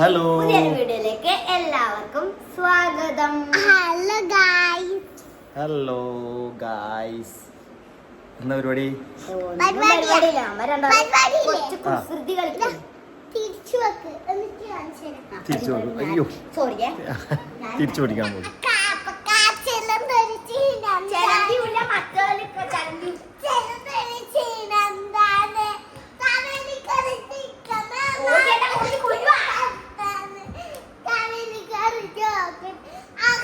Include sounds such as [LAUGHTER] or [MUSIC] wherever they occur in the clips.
Hello വീഡിയോയിലേക്ക് എല്ലാവർക്കും സ്വാഗതം. ഹലോ ഗായ്സ് ഹലോ ഗായ്സ് എന്താ പരിപാടി? തിരിച്ചു അയ്യോ. തിരിച്ചു പിടിക്കാൻ പോകും കാപ്പ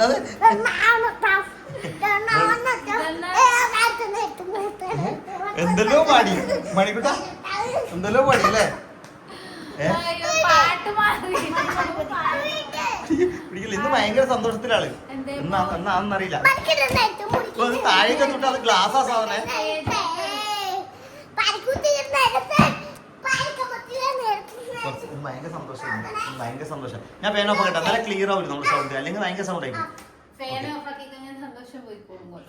എന്തത് എന്തെല്ലോ പാടി? മണിക്കുട്ട എന്തെല്ലോ പാടി അല്ലേ? ഏ? പാട്ട് മാറി പിടിക്കില്ല ഇന്ന് ഭയങ്കര സന്തോഷത്തിലാണ്? എന്നാ എന്നാന്നറിയില്ല താഴേക്ക് തൊട്ട് അത് ഗ്ലാസ്സാ സാധനെ. കുറച്ച്. ഭയങ്കര സന്തോഷമാണ് ഭയങ്കര സന്തോഷം. ഞാൻ പേന ഓഫ് കേട്ടോ നല്ല ക്ലിയർ ആവില്ല നമ്മുടെ സൗണ്ട് അല്ലെങ്കിൽ ഭയങ്കര സൗണ്ട് ആയിരിക്കും.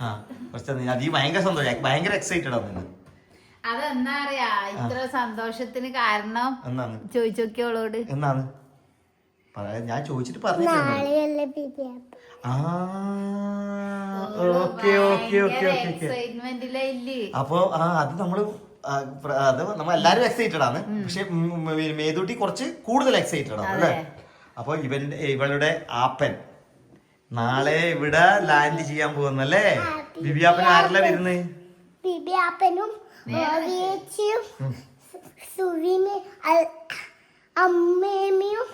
ആ കുറച്ച് അത് ഈ ഭയങ്കര സന്തോഷം. ഭയങ്കര എക്സൈറ്റഡ് ആണ് ഇന്ന്. അതെന്താ അറിയാ? ഇത്ര സന്തോഷത്തിന് കാരണം എന്നാണ്? ചോദിച്ചു നോക്കിയോളോട് എന്നാണ്? പറയാ- ഞാൻ ചോദിച്ചിട്ട് പറഞ്ഞു ആ okay okay okay okay okay. എക്സൈറ്റ്മെന്റിലെ ഇല്ലേ? അപ്പൊ ആ അത് നമ്മൾ അത് നമ്മൾ എല്ലാരും എക്സൈറ്റഡ് ആണ് പക്ഷെ മേതൂട്ടി കുറച്ച് കൂടുതൽ എക്സൈറ്റഡ് ആണ് അല്ലേ? അപ്പൊ ഇവൻ ഇവളുടെ ആപ്പൻ നാളെ ഇവിടെ ലാൻഡ് ചെയ്യാൻ പോകുന്നല്ലേ? ബിബിയാപ്പൻ ആരല്ല വരുന്നത് ബിബിയാപ്പനും അമ്മേമിയും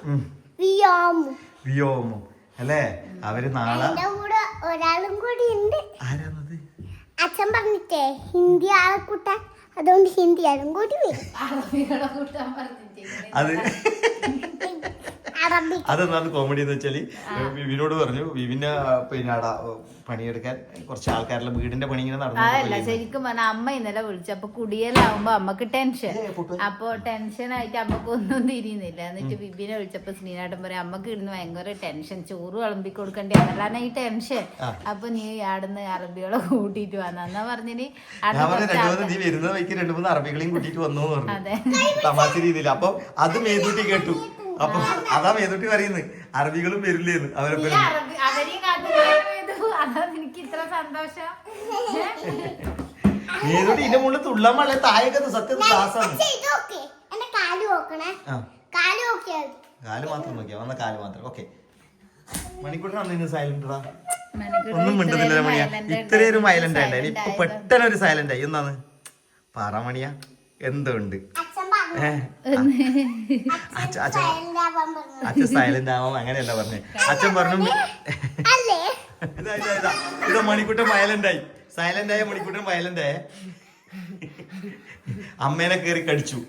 വിയാമും. വിയോമും അല്ലേ? അവർ നാളെ ഒരാളും കൂടി ഉണ്ട്. ആരാന്നത് അച്ഛൻ പറഞ്ഞിട്ടേ ഹിന്ദി ആളെ കൂട്ടാൻ അതുകൊണ്ട് ഹിന്ദി അതും കൂടി വരും. അത് അതെന്താണ് കോമഡി എന്ന് വെച്ചാൽ വിവിനോട് പറഞ്ഞു വിവിന്റെ പിന്നെ അവിടെ പണിയെടുക്കാൻ കുറച്ച് ആൾക്കാരുടെ വീടിന്റെ പണി ഇങ്ങനെ നടന്നു ശരിക്കും പറഞ്ഞ അമ്മ ഇന്നലെ വിളിച്ചു. അപ്പൊ കുടിയലാവുമ്പോ അമ്മയ്ക്ക് ടെൻഷൻ അപ്പൊ ടെൻഷൻ ആയിട്ട് അമ്മയ്ക്ക് ഒന്നും തിരിയുന്നില്ല. എന്നിട്ട് ബിബിനെ വിളിച്ചപ്പോ ശ്രീനാട്ടൻ പറയാം അമ്മയ്ക്ക് ഇടുന്ന ഭയങ്കര ടെൻഷൻ ചോറ് വിളമ്പി കൊടുക്കണ്ടേ? അതാണ് ഈ ടെൻഷൻ. അപ്പൊ നീ ആടുന്ന് അറബികളെ കൂട്ടിട്ട് വന്നാ. എന്നാ പറഞ്ഞിന് വരുന്ന വൈക്ക് രണ്ടു മൂന്ന് അറബികളെയും കൂട്ടിട്ട് വന്നു. പറഞ്ഞു. തമാശ രീതിയിൽ. അപ്പൊ അത് മേതൂട്ടി കേട്ടു. അപ്പൊ അതാ മേതുട്ടി പറയുന്നത് അറബികളും വരില്ലേന്ന് അവരെ മേതൂട്ടി ഇതിന്റെ മുകളിൽ തുള്ളാൻ പാടില്ല. താഴേക്കത് സത്യം ക്ലാസ്സാണ് കാൽ മാത്രം നോക്കിയാ വന്ന കാൽ മാത്രം. ഓക്കെ. മണിക്കൂട്ടിനാണ് ഇന്ന് സൈലന്റ് ഒന്നും മിണ്ടുന്നില്ല മണിയ. ഇത്രയും ഒരു ആയിട്ട് മൈലന്റ് ആയില്ലേ? ഇപ്പൊ പെട്ടെന്ന് ഒരു സൈലന്റ് ആയി. എന്നാണ് പറ മണിയ. എന്തുണ്ട് അച്ഛൻ സൈലന്റ് ആവാം അങ്ങനെയല്ല പറഞ്ഞേ. അച്ഛൻ പറഞ്ഞു അല്ലേ ഇതാ ഇതാ ഇതാ. ഇതാ മണിക്കൂട്ടൻ വയലന്റ് ആയി സൈലന്റ് ആയ മണിക്കൂട്ടൻ വയലന്റ്. ആയ അമ്മേനെ കേറി കടിച്ചു.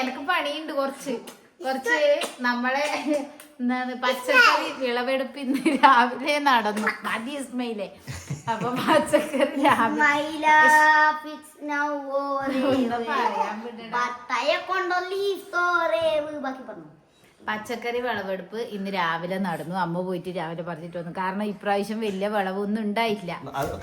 എനക്ക് പണിയുണ്ട് കുറച്ച്. കുറച്ച് നമ്മളെ എന്താണ്? പച്ചക്കറി വിളവെടുപ്പ് ഇന്ന് രാവിലെ നടന്നു. മതി ഇസ്മയിലെ. അപ്പൊ പച്ചക്കറി രാവിലെ. [LAUGHS] പറയാൻ വിടണേ? പച്ചക്കറി വിളവെടുപ്പ് ഇന്ന് രാവിലെ നടന്നു. അമ്മ പോയിട്ട് രാവിലെ പറഞ്ഞിട്ട് വന്നു. കാരണം ഇപ്രാവശ്യം വലിയ വിളവൊന്നും ഉണ്ടായില്ല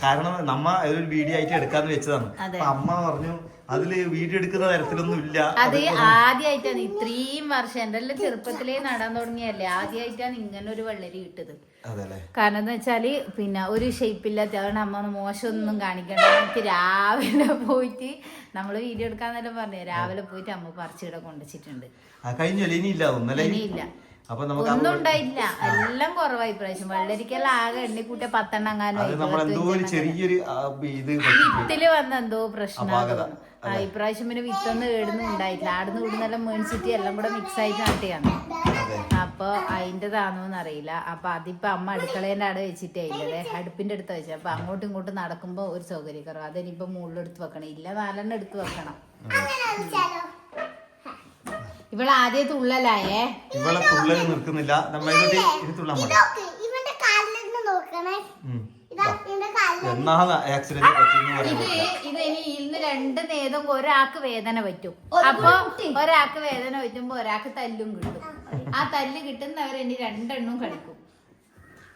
കാരണം നമ്മ ഒരു വീഡിയോ ആയിട്ട് എടുക്കാന്ന് വെച്ചതാണ്. അമ്മ പറഞ്ഞു അതിൽ വീഡിയോ എടുക്കുന്ന തരത്തിലൊന്നും ഇല്ല. അത് ആദ്യമായിട്ടാണ് ഇത്രയും വർഷം എന്റെ എല്ലാം ചെറുപ്പത്തിലേ നടാൻ തുടങ്ങിയല്ലേ? ആദ്യമായിട്ടാണ് ഇങ്ങനെ ഒരു വെള്ളരി കിട്ടത്. കാരണം എന്ന് വെച്ചാൽ പിന്നെ ഒരു ഷേപ്പില്ലാത്ത അതുകൊണ്ട് അമ്മ ഒന്ന് മോശമൊന്നും കാണിക്കണ്ട. എനിക്ക് രാവിലെ പോയിട്ട് നമ്മൾ വീഡിയോ എടുക്കാന്നെല്ലാം പറഞ്ഞു. രാവിലെ പോയിട്ട് അമ്മ പറിച്ചിവിടെ കൊണ്ടുവച്ചിട്ടുണ്ട്. ആ കഴിഞ്ഞല്ലേ ഇനി ഇല്ല ഒന്നല്ലേ ഇനിയില്ല. അപ്പൊ നമുക്ക് ഒന്നും ഉണ്ടായില്ല എല്ലാം കുറവായി പ്രാവശ്യം വെള്ളരിക്കെല്ലാം ആകെ എണ്ണിക്കൂട്ടിയ പത്തെണ്ണം അത് നമ്മൾ എന്തോ ഒരു ചെറിയൊരു ആ, ഇത്. വിത്തിൽ വന്ന എന്തോ പ്രശ്നം അപാകത. ആ ഇപ്രാവശ്യം പിന്നെ വിത്തൊന്നും ഏടുന്നും ഉണ്ടായിട്ടില്ല. ആടുന്ന് ഇവിടുന്നെല്ലാം മേടിച്ചിട്ട് എല്ലാം കൂടെ മിക്സ് ആയിട്ട് നട്ടിയാണ്. അതെ. അപ്പൊ അതിന്റെതാണോന്ന് അറിയില്ല അപ്പൊ അതിപ്പോ അമ്മ അടുക്കളേന്റെ അവിടെ വെച്ചിട്ടേ അടുപ്പിന്റെ അടുത്ത് വെച്ചത് അപ്പൊ അങ്ങോട്ടും ഇങ്ങോട്ടും നടക്കുമ്പോ ഒരു സൗകര്യക്കുറവ്. അതിനിപ്പോ മുകളിലെടുത്ത് വെക്കണം. ഇല്ല നാലെണ്ണം എടുത്ത് വെക്കണം. ഇവൾ ആദ്യം തുള്ളലായേ. ഇവളെ തുള്ളൽ നിൽക്കുന്നില്ല നമ്മൾ ഇത് തുള്ളാൻ ഇനി ഇന്ന് രണ്ട് നേരം ഒരാൾക്ക് വേദന പറ്റും. അപ്പൊ ഒരാൾക്ക് വേദന പറ്റുമ്പോ ഒരാൾക്ക് തല്ലും കിട്ടും. ആ തല്ല് കിട്ടുന്നവർ ഇനി രണ്ടെണ്ണവും കളിക്കും.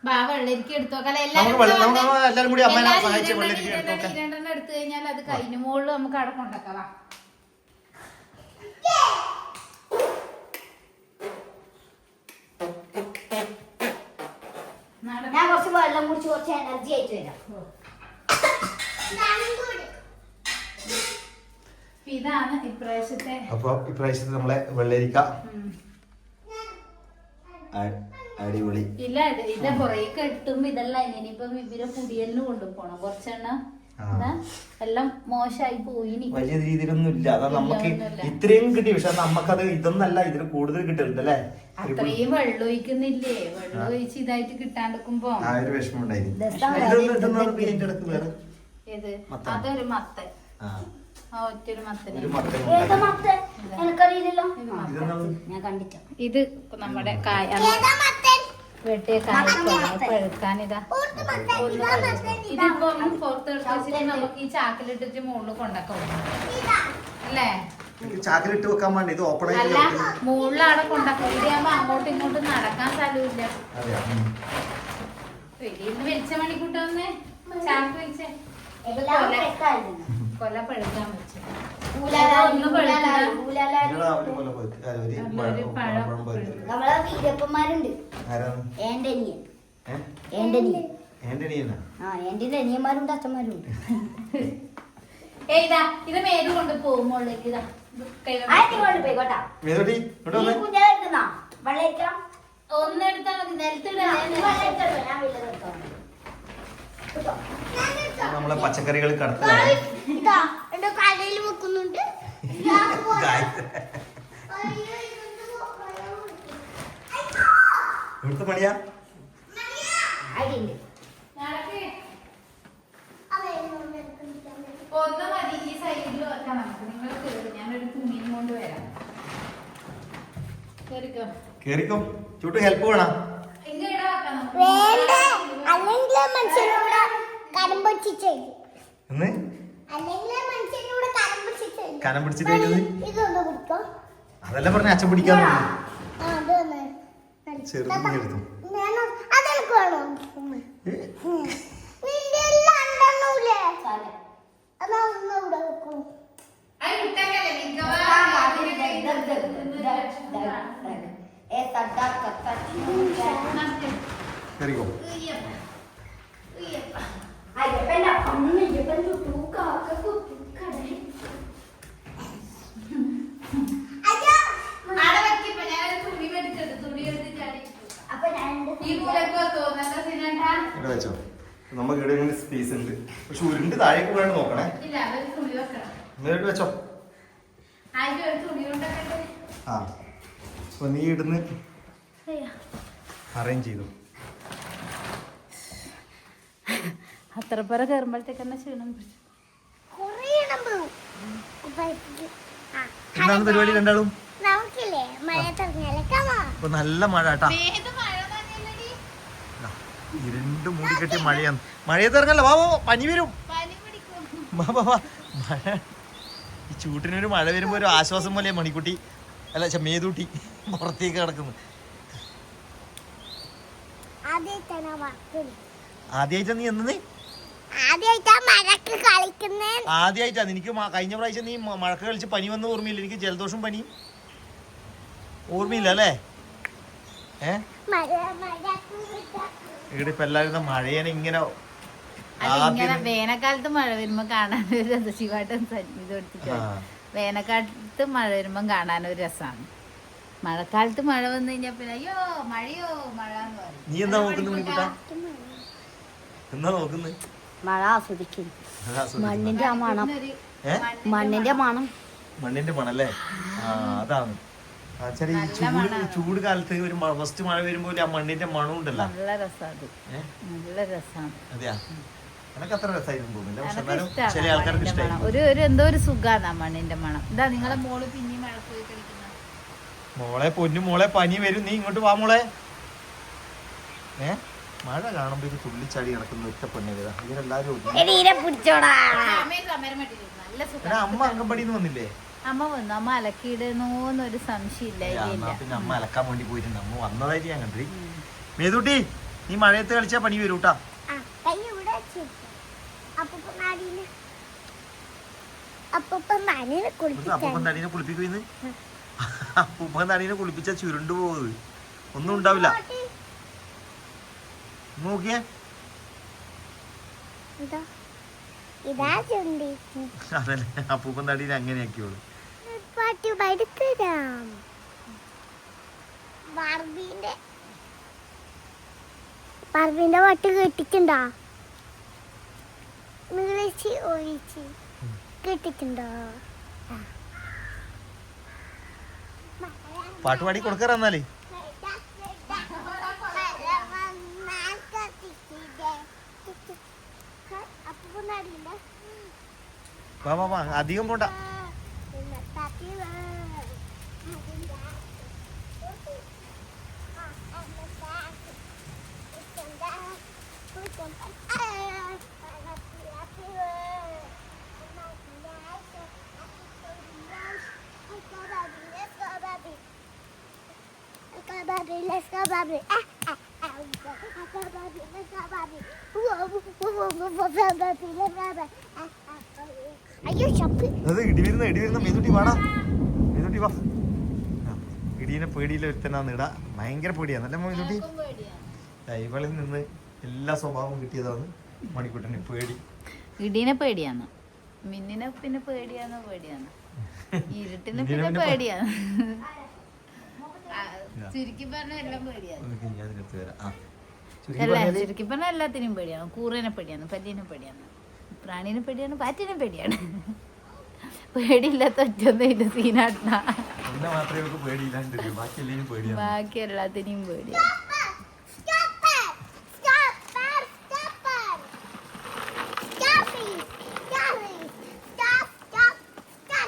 ബാ വെള്ളരിക്ക എടുത്തു നോക്കാം. അല്ല, നമുക്ക് വെള്ളം- എല്ലാവരും നമുക്ക് വന്നേ. എല്ലാവരും കൂടി അമ്മേനെ എല്ലാവരും സഹായിച്ച് ഇരണ്ടെണ്ണം, വെള്ളരിക്ക എടുത്ത് കഴിഞ്ഞാൽ അത് കഴിഞ്ഞ. മുകളിൽ നമുക്ക് അടക്കം കൊണ്ടാക്കാം വാ. നട. ഞാൻ കുറച്ച് വെള്ളം കുടിച്ച് കുറച്ച് എനർജി ആയിട്ട് വരാം. ഇതാണ് ഇപ്രാവശ്യത്തെ അപ്പൊ ഇപ്രാവശ്യത്തെ നമ്മളെ വെള്ളരിക്ക. അടിപൊളി. ഇല്ല ഇത് കൊറേ കെട്ടും ഇതെല്ലാം ഇനിയിപ്പം ഇവരെ പുടിയലിന് കൊണ്ടുപോകണം കുറച്ചെണ്ണം എല്ലാം മോശമായി പോയിനി വലിയ രീതിയിലൊന്നും ഇല്ല അതാ നമുക്ക്. ഇത്രയും കിട്ടി. പക്ഷെ നമുക്കത് ഇതൊന്നല്ല ഇതിന് കൂടുതൽ കിട്ടുന്നുണ്ട് അല്ലേ ഒരു അത്രയും വെള്ളം ഒഴിക്കുന്നില്ലേ വെള്ളം ഒഴിച്ച് ഇതായിട്ട് കിട്ടാണ്ടിരിക്കുമ്പോ ആ ഒരു വിഷമം ഉണ്ടായിരുന്നു അതൊരു മത്തൻ ഇത്. ഞാൻ കണ്ടിട്ട. ഇത് നമ്മുടെ കായ വെട്ടിയ പഴുക്കാനിതാ ഇതിപ്പോ വെച്ചിട്ട് നമുക്ക് ഈ ചാക്കിലിട്ടിട്ട് മുകളിൽ കൊണ്ടൊക്കെ? ഇതാ. അല്ലേ? ചാക്കിലിട്ട് വെക്കാൻ വേണ്ടി ഇത് ഓപ്പൺ ആയിട്ട് മുകളിലാണ് കൊണ്ടൊക്കെ. ഇവിടെയാകുമ്പോ അങ്ങോട്ടും ഇങ്ങോട്ടും നടക്കാൻ സ്ഥലമില്ല. വെളിയിന്ന് വലിച്ച മണിക്കൂട്ടൊന്ന് ചാക്ക് വെച്ചേ. കൊല പഴുക്കാൻ വെച്ചു. നമ്മളെ വീരപ്പന്മാരുണ്ട്. ഇത് കൊണ്ട് ഇതാ. ഒന്നെടുത്താ മതി നിലത്തിടാ നമ്മളെ പച്ചക്കറികൾ കടത്തലാണ് കടയിൽ വെക്കുന്നുണ്ട്. ഇവിടുത്തെ പണിയാ അടിയുണ്ട് നടക്ക്. ഒന്ന് മതി ഈ സൈഡിൽ വെക്കാം നമുക്ക് നിങ്ങൾ കേറി. ഞാനൊരു തുണിയും കൊണ്ട് വരാം. കേറിക്കോ? കേറിക്കോ. ചൂട്ട് ഹെൽപ്പ് വേണം. ഇങ്ങ ഇവിടെ വെക്കാം നമുക്ക്. വേണ്ട അല്ലെങ്കിൽ മനുഷ്യനോട് കരം പൊട്ടിച്ചേ എന്ന്? അല്ലെങ്കിൽ മനുഷ്യനോട് കരം പൊട്ടിച്ചേ കനം പിടിച്ചിട്ട് കഴിഞ്ഞത് ഇതൊന്ന് കുടിക്കോ. അതല്ല പറഞ്ഞ അച്ഛൻ പിടിക്കാൻ ആ അതാ നഷ്ടം. കേറിക്കോ. ഉയ്യപ്പ. അമ്മ അയ്യപ്പന്റെ തൂക്കാക്ക കുത്തിക്കടേ അയ്യോ ആടെ വെക്കിപ്പോ ഞാനൊരു തുണി മേടിച്ചെടുത്തു. തുണി എടുത്ത് ചാടി ഇട്ടു. അപ്പൊ ഞാൻ ഈ മൂലക്ക് വെക്കുവോ? നല്ല സിനിമ ഇവിടെ വെച്ചോ. നമുക്ക് ഇവിടെ ഇങ്ങനെ സ്പേസ് ഉണ്ട്. പക്ഷെ ഉരുണ്ട് താഴേക്ക് വേണ്ട നോക്കണേ. ഇല്ല അതൊരു തുണി വെക്കണം. വെച്ചോ. ആ. അപ്പൊ നീ ഇടുന്ന്. അറേഞ്ച് ചെയ്തു. അത്ര പേര കയറുമ്പോഴത്തേക്ക് തന്നെ ക്ഷീണം പിടിച്ചു. എന്താണ് പരിപാടി രണ്ടാളും? നല്ല മഴ കേട്ടാ? ഇരുണ്ട് കെട്ടി മഴയാണ്. മഴയത്ത് ഇറങ്ങല്ല. വാ പനി വരും. വാ വാ വാ. മഴ. ഈ ചൂട്ടിനൊരു മഴ വരുമ്പോ ഒരു ആശ്വാസം പോലെ മണിക്കുട്ടി. അല്ല ഛെ, മേതൂട്ടി പുറത്തേക്ക് കിടക്കുന്നു ആദ്യമായിട്ടാ നീ എന്നേ ആദ്യമായിട്ടാ നിനക്ക് കഴിഞ്ഞ പ്രാവശ്യം നീ മഴക്ക് കളിച്ച് പനി വന്ന ഓർമ്മയില്ല? എനിക്ക് ജലദോഷം പനി. ഓർമ്മയില്ല അല്ലേ? ഏ? മഴ മഴ കൂട്ട ഇവിടെ ഇപ്പൊ എല്ലാവരും മഴയാണ് ഇങ്ങനെ വേനൽക്കാലത്ത് മഴ വരുമ്പോ കാണാൻ ഒരു രസം ശിവാട്ടൻ ഇത്. വേനൽക്കാലത്ത് മഴ വരുമ്പോ കാണാൻ ഒരു രസമാണ് മഴക്കാലത്ത് മഴ വന്നു കഴിഞ്ഞാ പിന്നെ അയ്യോ മഴയോ മഴ നീ എന്താ നോക്കുന്നത് എന്താ നോക്കുന്നത് മഴ ആസ്വദിക്കും. മണ്ണിന്റെ മണം. മണ്ണിന്റെ മണം. മണ്ണിന്റെ മണല്ലേ? ആ അതാണ്. ഈ ചൂട്. ചൂട് കാലത്ത് ഒരു ഫസ്റ്റ് മഴ വരുമ്പോ ആ മണ്ണിന്റെ മണം ഉണ്ടല്ലോ നല്ല രസമാണ് അതെയാ? എനക്ക് അത്ര രസമായിരുന്നു തോന്നുന്നില്ല. ചില ആൾക്കാർക്ക് ഇഷ്ടമായി ഒരു ഒരു എന്തോ ഒരു സുഖാണ് ആ മണ്ണിന്റെ മണം. ഇതാ നിങ്ങളെ മോൾ പിന്നെയും മഴ പോയി കളിക്കുന്ന. മോളെ പൊന്നു മോളെ പനി വരും. നീ ഇങ്ങോട്ട് വാ മോളെ. ഏ? മഴ കാണുമ്പോ ഇത് തുള്ളിച്ചാടി കിടക്കുന്ന ഒറ്റ പെണ്ണേതാ ഇവരെല്ലാരും അമ്മ അംഗൻവാടിന്ന് വന്നില്ലേ? അമ്മ വന്നു. അമ്മ അലക്കിയിടുന്നോന്നൊരു സംശയമില്ല അമ്മ അലക്കാൻ വേണ്ടി പോയിട്ടുണ്ട്. അമ്മ വന്നതായിട്ട് ഞാൻ കണ്ടു. മേതുട്ടി നീ മഴയത്ത് കളിച്ചാ പണി വരൂട്ടാ. അപ്പൂപ്പൻ തടീനെ കുളിപ്പിക്കുന്ന് അപ്പൂപ്പൻ തടീനെ കുളിപ്പിച്ച ചുരുണ്ടു പോകുന്നത്. ഒന്നും ഉണ്ടാവില്ല. നോക്കിയേ. ഇതാ. ഇതാ ചുണ്ടി അതല്ലേ അപ്പൂപ്പൻ തടീനെ അങ്ങനെയാക്കിയോളൂ. പാട്ടി പഠിത്തരാം ബാർബീന്റെ ബാർബീന്റെ പട്ട് കെട്ടിട്ടുണ്ടോ? നീളിച്ച് ഒഴിച്ച് കേട്ടിട്ടുണ്ടോ. പാട്ട് പാടി കൊടുക്കാറെന്നാലേ വാ വാ വാ അധികം പോണ്ട. Let's go, Bobby. Ah, ah, ah. Let's go, Bobby. Let's go, Bobby. Whoa, whoa, whoa, whoa, whoa, Bobby. Let's go, Bobby. Ah, ah, ah. അയ്യോ ചപ്പി. അത് ഇടി വരുന്ന ഇടി വരുന്ന മേതുട്ടി വാടാ. മേതുട്ടി വാ. ഇടീനെ പേടിയില്ല ഒരുത്തനാന്ന് ഇടാ. ഭയങ്കര പേടിയാണ് അല്ലേ മേതുട്ടി ഇവളിൽ നിന്ന് എല്ലാ സ്വഭാവവും കിട്ടിയതാണ് മണിക്കൂട്ടന് പേടി. ഇടീനെ പേടിയാന്ന് മിന്നിനെ പിന്നെ പേടിയാന്ന് പേടിയാന്ന് [LAUGHS] ഇരുട്ടിനെ പിന്നെ പിന്നെ പേ- ചുരുക്കി പറഞ്ഞ എല്ലാം പേടിയാണ്. ചുരുക്കി പറഞ്ഞ എല്ലാത്തിനും പേടിയാണ്. കൂറിനെ പേടിയാണ് പല്ലിനെ പേടിയാണ്. പ്രാണിനെ പേടിയാണ് പാറ്റിനും പേടിയാണ്. പേടിയില്ലാത്ത ഒറ്റൊന്നും ഇല്ല സീനാട്ട ബാക്കി പേടിയാണ്. എല്ലാത്തിനെയും.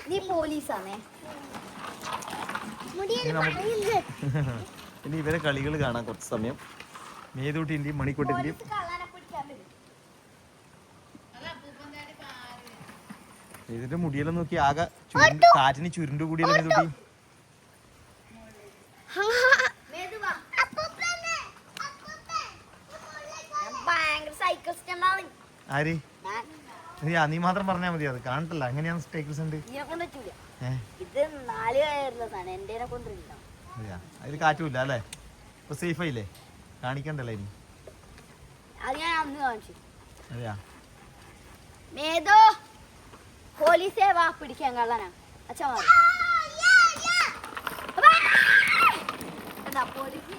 നീ പോലീസാണേ. [LAUGHS] ഇനി ഇവരെ കളികൾ കാണാൻ കുറച്ച് സമയം. മേതൂട്ടിന്റെയും മണിക്കൂട്ടിന്റെയും കള്ളനെ പിടിക്കാൻ വരും. ഇതിന്റെ മുടിയെല്ലാം നോക്കി ആകെ കാറ്റിന് ചുരുണ്ടു കൂടിയ ആര്? നീ മാത്രം പറഞ്ഞാ മതി അത് കാണട്ടല്ല അങ്ങനെയാണ് സ്റ്റേക്കിൾസ് ഉണ്ട്. അതിൽ അതിൽ കാറ്റുമില്ല അല്ലേ? ഇപ്പൊ സേഫ് ആയില്ലേ? കാണിക്കണ്ടല്ലേ ഇനി. അതെയാ? മേതോ പോലീസേ വാ പിടിക്കാൻ കള്ളനാ. അച്ഛൻ വാ. എന്താ പോലീസ്?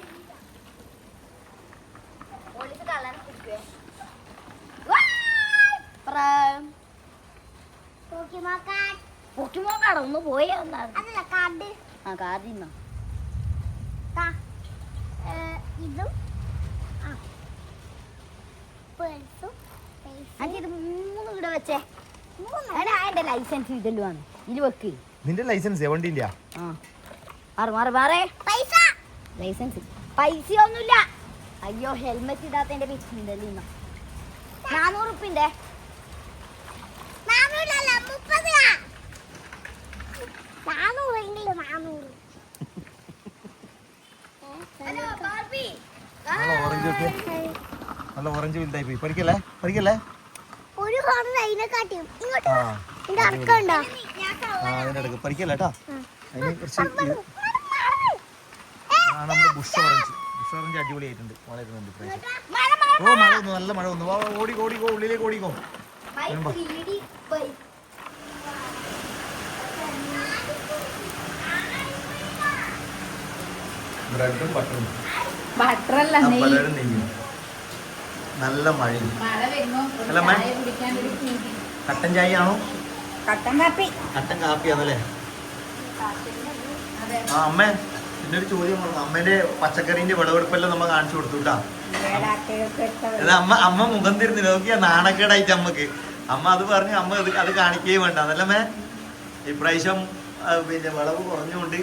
പോലീസ് കള്ളനെ പിടിക്കുവേ. പോക്കിമോക്കാൻ. പൊക്കിമോൻ കടന്നു പോയേ വന്നാ കാർഡ്. ആ കാർഡ് ഇന്നോ. താ. ഇതും. ഇത് മൂന്ന് ഇവിടെ വെച്ചേ. എന്റെ ലൈസൻസ് ഇതെല്ലാം ആണ് ഇത് വെക്ക്. നിന്റെ ലൈസൻസ് മാറി മാറി മാറേ. പൈസ. ലൈസൻസ് പൈസ ഒന്നുമില്ല അയ്യോ ഹെൽമെറ്റ് ഇടാത്തതിന്റെ ഇന്ന്. നാനൂറ്. ഉപ്പിന്റെ നല്ല ഓറഞ്ച് വലുതായി പോയി പഠിക്കല്ലേ പഠിക്കല്ലേ അതിന്റെ അടുക്ക് പഠിക്കല്ലേ കേട്ടാ? അതിന് കുറച്ച് ആ നമ്മുടെ ബുഷ് ഓറഞ്ച് ക്രിസ് ഓറഞ്ച് അടിപൊളിയായിട്ടുണ്ട്. വളരുന്നുണ്ട് ഇപ്രാവശ്യം മഴ മഴ ഓ മഴ വന്നു. നല്ല മഴ വന്നു. വാ ഓടി ഓടിക്കോ ഉള്ളിലേക്ക് ഓടിക്കോ. വരുമ്പോ. ബ്രെഡും ബട്ടറും ബട്ടറല്ല നെയ്യും. നല്ല മഴ. അല്ല. കട്ടൻ ചായ ആണോ കട്ടൻ കാപ്പി. കട്ടൻ കാപ്പിയാണല്ലേ? ആ അമ്മ പിന്നെ ഒരു ചോദ്യം പറഞ്ഞു. അമ്മേന്റെ പച്ചക്കറിന്റെ വിളവെടുപ്പെല്ലാം നമ്മ കാണിച്ചു കൊടുത്തു കേട്ടാ അത് അമ്മ അമ്മ മുഖം തിരിഞ്ഞു നോക്കിയാ നാണക്കേടായിട്ട് അമ്മയ്ക്ക്. അമ്മ അത് പറഞ്ഞു അമ്മ അത് അത് കാണിക്കുകയും വേണ്ട. അതല്ലമ്മേ ഇപ്രാവശ്യം പിന്നെ വിളവ് കുറഞ്ഞുകൊണ്ട്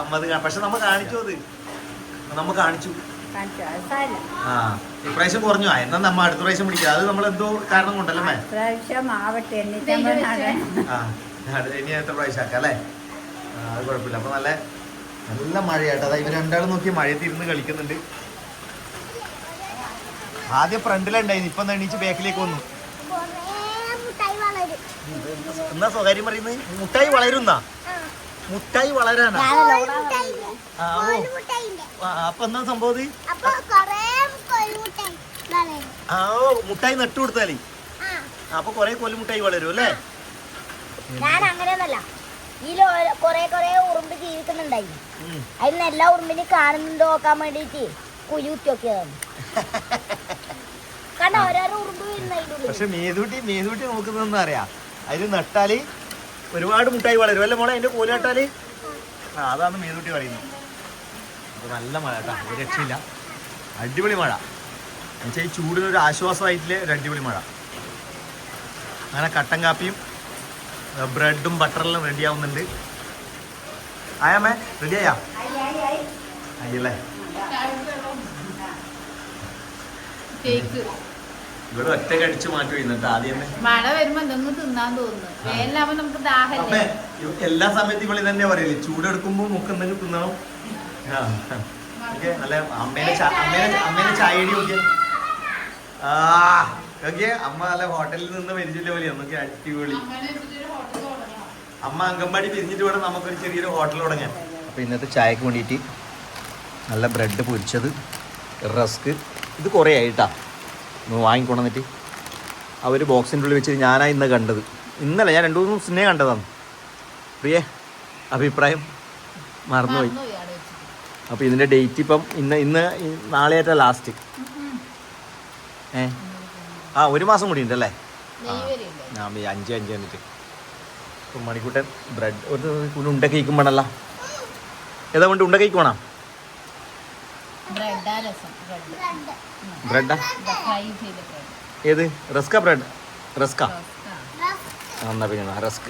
അമ്മ അത് പക്ഷെ നമ്മ കാണിച്ചു അത്. നമ്മ കാണിച്ചു. ആ. ഇപ്രാവശ്യം കുറഞ്ഞു. ആ എന്നാ നമ്മ അടുത്ത പ്രാവശ്യം പിടിക്കുക അത് നമ്മൾ എന്തോ കാരണം കൊണ്ടല്ലേ പ്രാവശ്യം ആവട്ടെ. ആ അത് ഇനി അടുത്ത പ്രാവശ്യം ആക്കാം അല്ലേ? അത് കുഴപ്പമില്ല. അപ്പൊ നല്ല നല്ല മഴയാട്ടോ. അതാ ഇവർ രണ്ടാളും നോക്കി മഴയത്ത് ഇരുന്ന് കളിക്കുന്നുണ്ട്. ആദ്യം ഫ്രണ്ടിലുണ്ടായിരുന്നു ഇപ്പൊ എണീച്ച് ബാക്കിലേക്ക് വന്നു? കൊറേ മുട്ടായി വളരും എന്നാ സ്വകാര്യം പറയുന്നത് മുട്ടായി വളരുന്നാ ആ. മുട്ടായി വളരാനാ അപ്പൊ എന്താ സംഭവം ഇത്? അപ്പൊ കൊറേ കോഴിമുട്ടായി വളരും ആ മുട്ടായി നട്ടു കൊടുത്താലേ. അപ്പൊ കൊറേ കൊല്ലം മുട്ടായി വളരും അല്ലേ? ഞാൻ അങ്ങനെയൊന്നല്ല ഈ കൊറേ കൊറേ ഉറുമ്പ് ജീവിക്കുന്നുണ്ടായി അതിന് എല്ലാ ഉറുമ്പിനെ കാണുന്നുണ്ടോ നോക്കാൻ വേണ്ടിട്ട് കുഴി കുത്തി നോക്കിയതാണ് [LAUGHS] കാരണം ഓരോരോ ഉറുമ്പ് വരുന്ന അതിന്റെ ഉള്ളിൽ പക്ഷെ മേതൂട്ടി മേതൂട്ടി നോക്കുന്നതെന്ന് അറിയാം? അതിൽ നട്ടാൽ ഒരുപാട് മുട്ടായി വളരും. അല്ലേ മോളെ? അതിന്റെ കോൽ നട്ടാൽ? ആ അതാണ് മേതൂട്ടി പറയുന്നത്. നല്ല മഴ കേട്ടോ. ഒരു രക്ഷയില്ല. അടിപൊളി മഴ. എന്നുവെച്ചാൽ ഈ ചൂടിനൊരു ആശ്വാസമായിട്ടില്ലേ? ഒരു അടിപൊളി മഴ. അങ്ങനെ കട്ടൻ കാപ്പിയും ബ്രെഡും ബട്ടറെല്ലാം റെഡി ആവുന്നുണ്ട്. ആയാമേ റെഡി ആയാ? അയ്യല്ലേ കേക്ക്. ഇവിടെ ഒറ്റ കടിച്ചു മാറ്റി ആദ്യം തന്നെ. മഴ വരുമ്പോ എന്തെങ്കിലും തിന്നാൻ തോന്നുന്നു. നമുക്ക് ദാഹല്ലേ. എല്ലാ സമയത്തും ഇവിടെ തന്നെ പറയല്ലേ ചൂടെടുക്കുമ്പോ മുക്ക് എന്തെങ്കിലും തിന്നണം. നല്ല അമ്മേനെ അമ്മേനെ അമ്മേനെ ചായ നോക്കിയ ആ ഓക്കെ അമ്മ നല്ല ഹോട്ടലിൽ നിന്ന് പരിചയമില്ല പോലെ നമുക്ക് അടിപൊളി. അമ്മ അങ്കമ്പാടി പിരിഞ്ഞിട്ട് വേണം നമുക്കൊരു ചെറിയൊരു ഹോട്ടൽ തുടങ്ങാൻ അപ്പൊ ഇന്നത്തെ ചായക്ക് വേണ്ടിയിട്ട് നല്ല ബ്രെഡ് പൊരിച്ചത് റസ്ക്. ഇത് കുറേ ആയിട്ടാ. ഒന്ന് വാങ്ങിക്കൊണ്ടിട്ട് അവർ ബോക്സിന്റെ ഉള്ളിൽ വെച്ചിട്ട് ഞാനാ ഇന്ന് കണ്ടത്. ഇന്നലെ ഞാൻ രണ്ടു മൂന്ന് ദിവസം കണ്ടതാണ്. പ്രിയ അഭിപ്രായം മറന്നുപോയി. അപ്പോൾ ഇതിന്റെ ഡേറ്റ് ഇപ്പം ഇന്ന് ഇന്ന് നാളെയായിട്ടാണ് നാളെയായിട്ടാ ലാസ്റ്റ്. ഏ? ആ ഒരു മാസം കൂടി ഉണ്ടല്ലേ. ഞാൻ അഞ്ച് അഞ്ച് എന്നിട്ട് മണിക്കൂട്ടൻ ബ്രെഡ് ഒരു ഉണ്ട കേക്കും വേണമല്ല ഏതാ കൊണ്ട് ഉണ്ട കേക്ക് വേണം? ബ്രെഡാ ഏത്? റസ്ക ബ്രെഡ്? റസ്ക എന്നാ പിന്നെ റസ്ക്.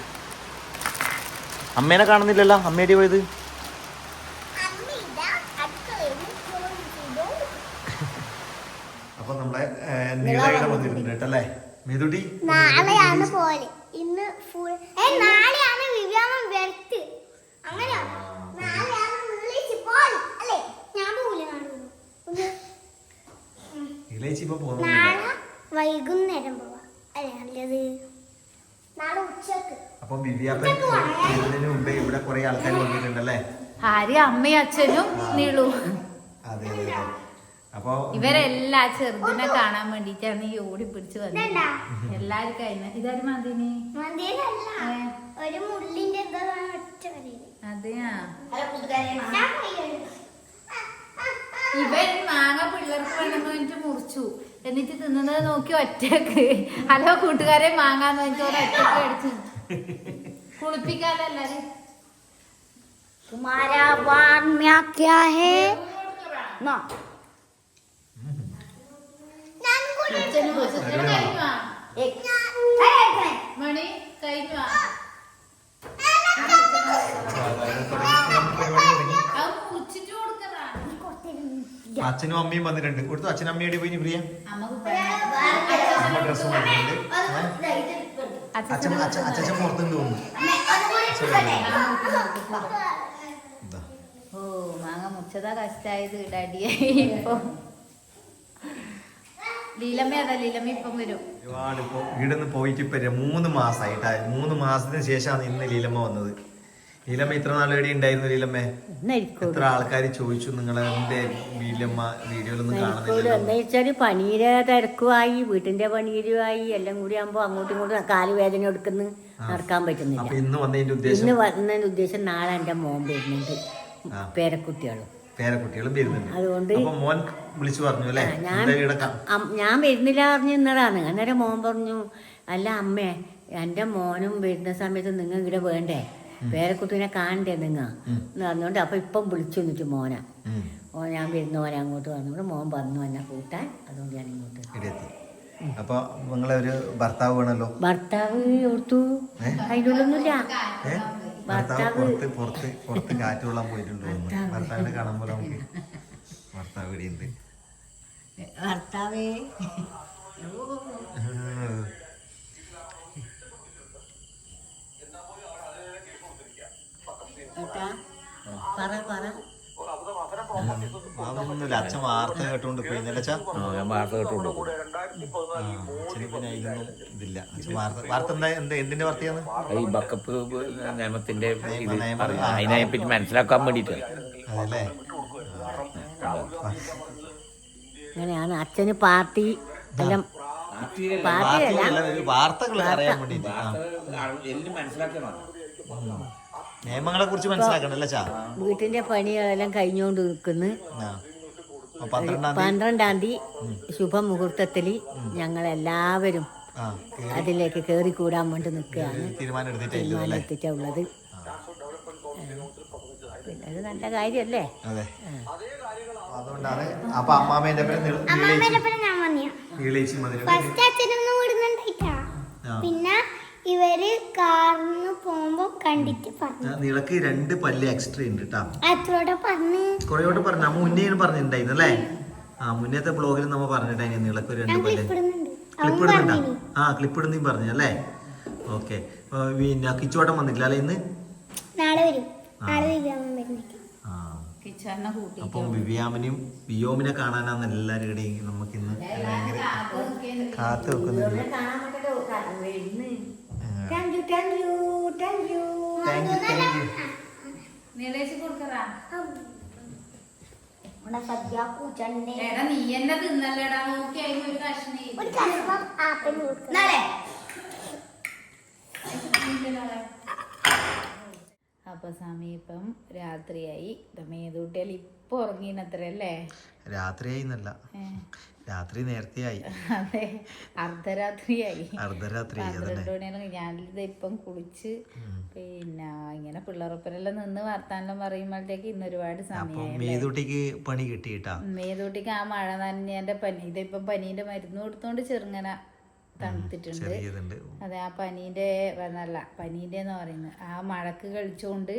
അമ്മേനെ കാണുന്നില്ലല്ലോ? അമ്മേടി പോയത് അമ്മ ഇതാ അടുക്കളയിൽ ചോറ് ചെയ്തു അപ്പൊ നമ്മളെ നീളയുടെ വന്നിട്ടുണ്ട് നാളെയാണ് പോലെ ഇന്ന് ഫുൾ ഏ നാളെയാണ് വിവ്യാമം വെർത്ത് അങ്ങനെയാണ്? നാളെയാണ് വിളിച്ച് പോൽ അല്ലേ? ഞാൻ നാളെ ഇളേച്ചി ഇപ്പൊ പോകുന്നു നാളെ വൈകുന്നേരം പോവാ. അല്ലേ നല്ലത്? നാളെ ഉച്ചയ്ക്ക്. അപ്പം ദിവ്യാപ്പൻ ഇതിനു മുമ്പേ ഇവിടെ കുറെ ആൾക്കാർ വന്നിട്ടുണ്ടല്ലേ ആര് അമ്മയും അച്ഛനും നീളു. അപ്പൊ ഇവരെല്ലാ ചെറുതിനെ കാണാൻ വേണ്ടിട്ടാണ് ഈ ഓടി പിടിച്ച് വന്നത് ഇതെന്താ എല്ലാരും കഴിഞ്ഞ ഇതാരും മതിനി മന്തിയിലല്ല ഒരു മുള്ളിന്റെ എന്താ ഒറ്റ വരയില് അതെയാ ഞാൻ പോയി ഇവൻ മാങ്ങ പിള്ളേർക്ക് വേണമെന്ന് പറഞ്ഞിട്ട് മുറിച്ചു എന്നിട്ട് തിന്നുന്നത് നോക്കി ഒറ്റക്ക് ഹലോ കൂട്ടുകാരെ മാങ്ങാന്ന് പറഞ്ഞിട്ട് ഒരു ഒറ്റക്ക് അടിച്ചു കുളിപ്പിക്കാലോ എല്ലാരും तुम्हारा वान में क्या है ना മണി കഴിഞ്ഞു അച്ഛനും അമ്മയും വന്നിട്ടുണ്ട്. കൊടുത്തു? അച്ഛനും അമ്മയുടെ പോയി പ്രിയ? ഡ്രസ്സും വന്നിട്ടുണ്ട്. അച്ഛൻ അച്ഛൻ പുറത്തുണ്ട് എന്താ ഓ മാങ്ങ മുച്ചതാ കഷ്ടായത് ഡാഡിയായി ഇപ്പൊ. ലീലമ്മ അതാ ലീലമ്മ ഇപ്പം വരും. ഒരുപാട് ഇപ്പൊ ഇവിടെ പോയിട്ട് ഇപ്പൊ മൂന്ന് മാസമായിട്ടാ മൂന്ന് മാസത്തിന് ശേഷമാണ് ഇന്ന് ലീലമ്മ വന്നത്. ലീലമ്മ ഇത്ര നാളേടി ഉണ്ടായിരുന്നു ലീലമ്മ? ഇത്ര എത്ര ആൾക്കാർ ചോദിച്ചു നിങ്ങളെ എന്റെ ലീലമ്മ വീഡിയോയിലൊന്നും കാണുന്നില്ല പണിയുടെ തിരക്കുമായി വീട്ടിന്റെ പണിയിലുമായി എല്ലാം കൂടി ആകുമ്പോ അങ്ങോട്ടും ഇങ്ങോട്ടും കാൽ വേദന എടുക്കുന്നു. നടക്കാൻ പറ്റുന്നില്ല. ഇന്ന് വന്നതിന്റെ ഉദ്ദേശം? ഇന്ന് വന്നതിന്റെ ഉദ്ദേശം നാളെ എന്റെ മോൻ വരുന്നുണ്ട്. പേരക്കുട്ടികളും. പേരക്കുട്ടികളും വരുന്നുണ്ട്. അതുകൊണ്ട് മോൻ വിളിച്ചു പറഞ്ഞു അല്ലേ? ഞാൻ ഞാൻ വരുന്നില്ല പറഞ്ഞു എന്നതാണ് അന്നേരം മോൻ പറഞ്ഞു അല്ല അമ്മേ എന്റെ മോനും വരുന്ന സമയത്ത് നിങ്ങൾ ഇവിടെ വേണ്ടേ? പേരക്കുട്ടീനെ കാണണ്ടേ നിങ്ങ? എന്ന് പറഞ്ഞുകൊണ്ട് അപ്പൊ ഇപ്പം വിളിച്ചു നിന്നിട്ട് മോനെ. ഓ ഞാൻ വരുന്ന പോലെ അങ്ങോട്ട് പറഞ്ഞുകൊണ്ട് മോൻ വന്നു എന്നെ കൂട്ടാൻ. അതുകൊണ്ട് ഞാൻ ഇങ്ങോട്ട് അപ്പൊ നിങ്ങളെ ഒരു ഭർത്താവ് വേണല്ലോ? ഭർത്താവ് ഓർത്തു. അതിന്റെ ഉള്ളൊന്നുമില്ല ഭർത്താവ് പുറത്ത് പുറത്ത് പുറത്ത് കാറ്റ് കൊള്ളാൻ പോയിട്ടുണ്ട്. ഭർത്താവിനെ കാണാൻ പോലെ നമുക്ക് ഭർത്താവ് ഇവിടെ ഉണ്ട്. ഭർത്താവേ. പറ പറ. അതൊന്നുമില്ല അച്ഛൻ വാർത്ത കേട്ടോണ്ട് പോയി. ഇന്നലെ അച്ഛാ? ഞാൻ വാർത്ത കേട്ടോണ്ട് അച്ഛന് പിന്നെ അതിലൊന്നും ഇതില്ല. അച്ഛൻ വാർത്ത വാർത്ത എന്താ എന്താ എന്തിന്റെ വാർത്തയാണ്? ഈ ബക്കപ്പ് നിയമത്തിന്റെ. അതിനെ പറ്റി മനസ്സിലാക്കാൻ വേണ്ടിട്ട് അതല്ലേ അങ്ങനെയാണ് അച്ഛന് പാർട്ടി എല്ലാം പാർട്ടിയല്ല വാർത്തയല്ല, വാർത്തകൾ അറിയാൻ വേണ്ടിട്ട്. നിയമങ്ങളെ കുറിച്ച് മനസ്സിലാക്കണല്ലേ ചാ? വീട്ടിന്റെ പണികളെല്ലാം കഴിഞ്ഞുകൊണ്ട് നിൽക്കുന്നു. പന്ത്രണ്ടാം തീയതി? ശുഭമുഹൂർത്തത്തിൽ ഞങ്ങൾ എല്ലാവരും അതിലേക്ക് കേറി. കൂടാൻ വേണ്ടി നിൽക്കുകയാണ്. തീരുമാനം എടുത്തിട്ടില്ല തീരുമാനം അല്ലേ എത്തിച്ചുള്ളത് പിന്നെ അത് നല്ല കാര്യല്ലേ? അതുകൊണ്ടാണ് അപ്പൊ അമ്മാമേന്റെ നീളേച്ചി. പിന്നെ ഇവർ കാർന്ന് പോകുമ്പോ കണ്ടിട്ട് പറഞ്ഞു. നിളക്ക് രണ്ട് പല്ല് എക്സ്ട്രാ ഉണ്ട് കേട്ടോ അച്ഛനോടെ പറഞ്ഞു. കുറേയോട്ട് പറഞ്ഞു. നമ്മ മുന്നേ പറഞ്ഞിട്ടുണ്ടായിരുന്നു അല്ലേ? ആ മുന്നത്തെ ബ്ലോഗിൽ നമ്മ പറഞ്ഞിട്ടുണ്ടായിരുന്നു നിളക്ക് രണ്ട് പല്ല്. ക്ലിപ്പ് ഇടുന്നുണ്ടോ? ആ ക്ലിപ്പ് ഇടുന്നീ പറഞ്ഞു അല്ലേ? ഓക്കെ. പിന്നെ കിച്ചോട്ടം വന്നിട്ടില്ല അല്ലേ ഇന്ന്? നാളെ വരും. നാളെ വരും കിച്ചണിനെ കൂട്ടി അപ്പം വിവ്യാമിനെയും വിയോമിനെ കാണാനാണ് എല്ലാവരുടെയും നമുക്ക് ഇന്ന് കാത്തു വെക്കുന്നുണ്ട് നീ എന്നെ തിന്നല്ലേടാ. നോക്കി അതിന് ഒരു കഷ്ണി. ആപ്പിൾ സമീപം രാത്രിയായി. മേതൂട്ടിയാൽ ഇപ്പൊ ഉറങ്ങിനത്രല്ലേ രാത്രിയായി എന്നല്ല രാത്രി നേരത്തെയായി. അതെ അർദ്ധരാത്രിയായി. അർദ്ധരാത്രിയായി അതന്നെ. പന്ത്രണ്ട് മണിയാലും ഞാനിത് ഇപ്പം കുളിച്ച് പിന്നെ ഇങ്ങനെ പിള്ളേരൊപ്പരെല്ലാം നിന്ന് വർത്താനെല്ലാം പറയുമ്പോഴത്തേക്ക് ഇന്ന് ഒരുപാട് സമയം പണി കിട്ടിയിട്ടാ? മേതൂട്ടിക്ക് ആ മഴ നനഞ്ഞതിന്റെ പനി. ഇതിപ്പം പനീന്റെ മരുന്ന് കൊടുത്തോണ്ട് ചെറുങ്ങനെ തണുത്തിട്ടുണ്ട്. അതെ ആ പനീന്റെ നല്ല പനീന്റെ എന്ന് പറയുന്നത് ആ മഴക്ക് കഴിച്ചുകൊണ്ട്.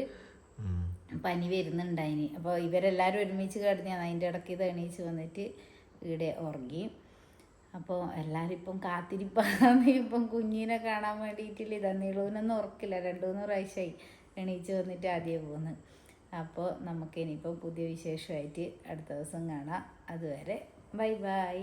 പനി വരുന്നുണ്ടായിന്. അപ്പോൾ ഇവരെല്ലാരും ഒരുമിച്ച് കിടന്നാണ് അതിന്റെ ഇടയ്ക്ക് ഇത് എണീച്ച് വന്നിട്ട് ഇവിടെ ഉറങ്ങി. അപ്പോൾ എല്ലാവരും ഇപ്പം കാത്തിരിപ്പാണ് ഇപ്പം കുഞ്ഞിനെ കാണാൻ വേണ്ടിയിട്ടില്ല. ഇതാ നീളൂനൊന്നും ഉറക്കില്ല. രണ്ടു മൂന്ന് പ്രാവശ്യമായി എണീച്ച് വന്നിട്ട് ആദ്യം പോകുന്നു അപ്പോൾ നമുക്ക് ഇനിയിപ്പോൾ പുതിയ വിശേഷമായിട്ട് അടുത്ത ദിവസം കാണാം. അതുവരെ ബൈ ബൈ.